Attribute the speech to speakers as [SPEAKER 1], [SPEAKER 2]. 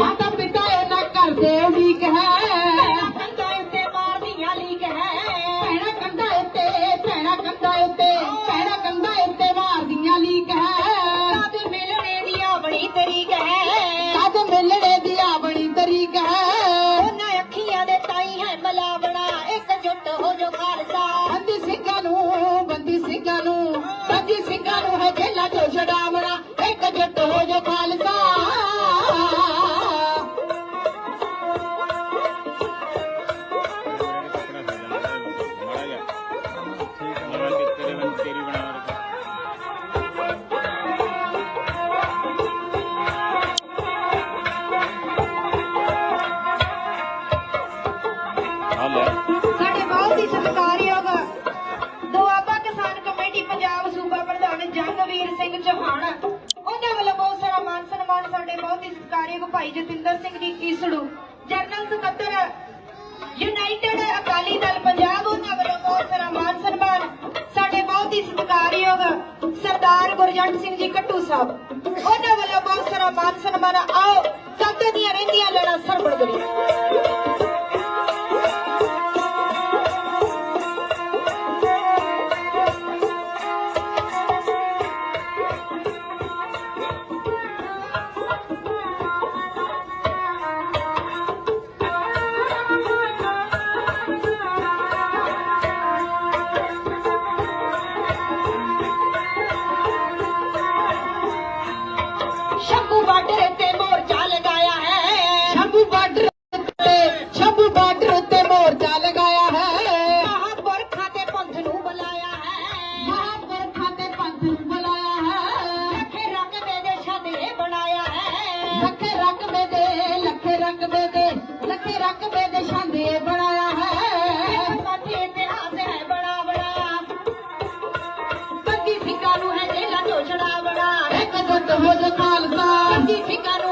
[SPEAKER 1] ਸਾਡਾ ਪਿੰਡਾ ਇਹਨਾਂ ਘਰ ਦੇ ਉਡੀਕ ਹੈ
[SPEAKER 2] ਕੰਧਾਂ ਉੱਤੇ ਮਾਰਦੀਆਂ ਲੀਕ ਹੈ।
[SPEAKER 1] ਭੈਣਾ ਕੰਧਾਂ ਉੱਤੇ ਭੈਣਾ ਕੰਧਾਂ ਉੱਤੇ ਭੈਣਾ ਕੰਧਾਂ ਉੱਤੇ ਮਾਰਦੀਆਂ ਲੀਕ ਹੈ।
[SPEAKER 2] ਕਦ ਮਿਲਣੇ ਦੀ ਆ ਬੜੀ ਤਰੀਕ ਹੈ। ਉਹਨਾਂ ਅੱਖੀਆਂ ਦੇ ਤਾਈ ਹੈ ਮਲਾਵਣਾ ਇੱਕ ਜੁੱਟ ਹੋ ਜੋ ਖਾਲਸਾ।
[SPEAKER 1] ਬੰਦੀ ਸਿੰਘਾਂ ਨੂੰ ਬੰਦੀ ਸਿੰਘਾਂ ਨੂੰ ਬੰਦੀ ਸਿੰਘਾਂ ਨੂੰ ਹੈ ਜੇਲਾ ਤੋਂ ਛਡਾਵਣਾ ਇੱਕ ਜੁੱਟ ਹੋ ਜੋ ਖਾਲਸਾ।
[SPEAKER 3] ਸਾਡੇ
[SPEAKER 2] ਬਹੁਤ ਹੀ ਸਤਿਕਾਰਯੋਗ ਦੁਆਬਾ ਕਿਸਾਨ ਕਮੇਟੀ ਪੰਜਾਬ ਸੂਬਾ ਪ੍ਰਧਾਨ ਜੰਗਵੀਰ ਸਿੰਘ ਚੌਹਾਨ। ਉਹਨਾਂ ਵੱਲੋਂ ਬਹੁਤ ਸਾਰਾ ਮਾਨ ਸਨਮਾਨ ਸਾਡੇ ਬਹੁਤ ਹੀ ਸਤਿਕਾਰਯੋਗ ਭਾਈ ਜਤਿੰਦਰ ਸਿੰਘ ਜੀ ਈਸੜੂ, ਜਨਰਲ ਸਕੱਤਰ ਯੂਨਾਈਟਿਡ ਅਕਾਲੀ ਦਲ ਪੰਜਾਬ, ਉਹਨਾਂ ਵੱਲੋਂ ਬਹੁਤ ਸਾਰਾ ਮਾਨ ਸਨਮਾਨ ਸਾਡੇ ਬਹੁਤ ਹੀ ਸਤਿਕਾਰਯੋਗ ਸਰਦਾਰ ਗੁਰਜੰਟ ਸਿੰਘ ਜੀ ਕੱਟੂ ਸਾਹਿਬ। ਉਹਨਾਂ ਵੱਲੋਂ ਬਹੁਤ ਸਾਰਾ ਮਾਨ ਸਨਮਾਨ। ਆਓ ਕਦੋਂ ਦੀਆਂ ਰਹਿੰਦੀਆਂ ਲੈਣਾ
[SPEAKER 1] ਰਕਬੇ ਦੇ ਲੱਖੇ ਰਕਬੇ ਦੇ ਲੱਖੇ ਰਕਬੇ ਦੇ ਸ਼ਾਂਦੇ ਬਣਾਇਆ ਹੈ।
[SPEAKER 2] ਸਾਥੀ ਇਤਿਹਾਸ ਹੈ ਬੜਾ ਬੜਾ। ਬੰਦੀ ਸਿੱਖਾਂ ਨੂੰ ਹੈ ਜੇਲਾ ਤੋਂ ਛੜਾ ਬੜਾ
[SPEAKER 1] ਇੱਕ ਜੁੱਟ ਹੋ ਜੋ ਖਾਲਸਾ।
[SPEAKER 2] ਸਿੱਖਾਂ ਨੂੰ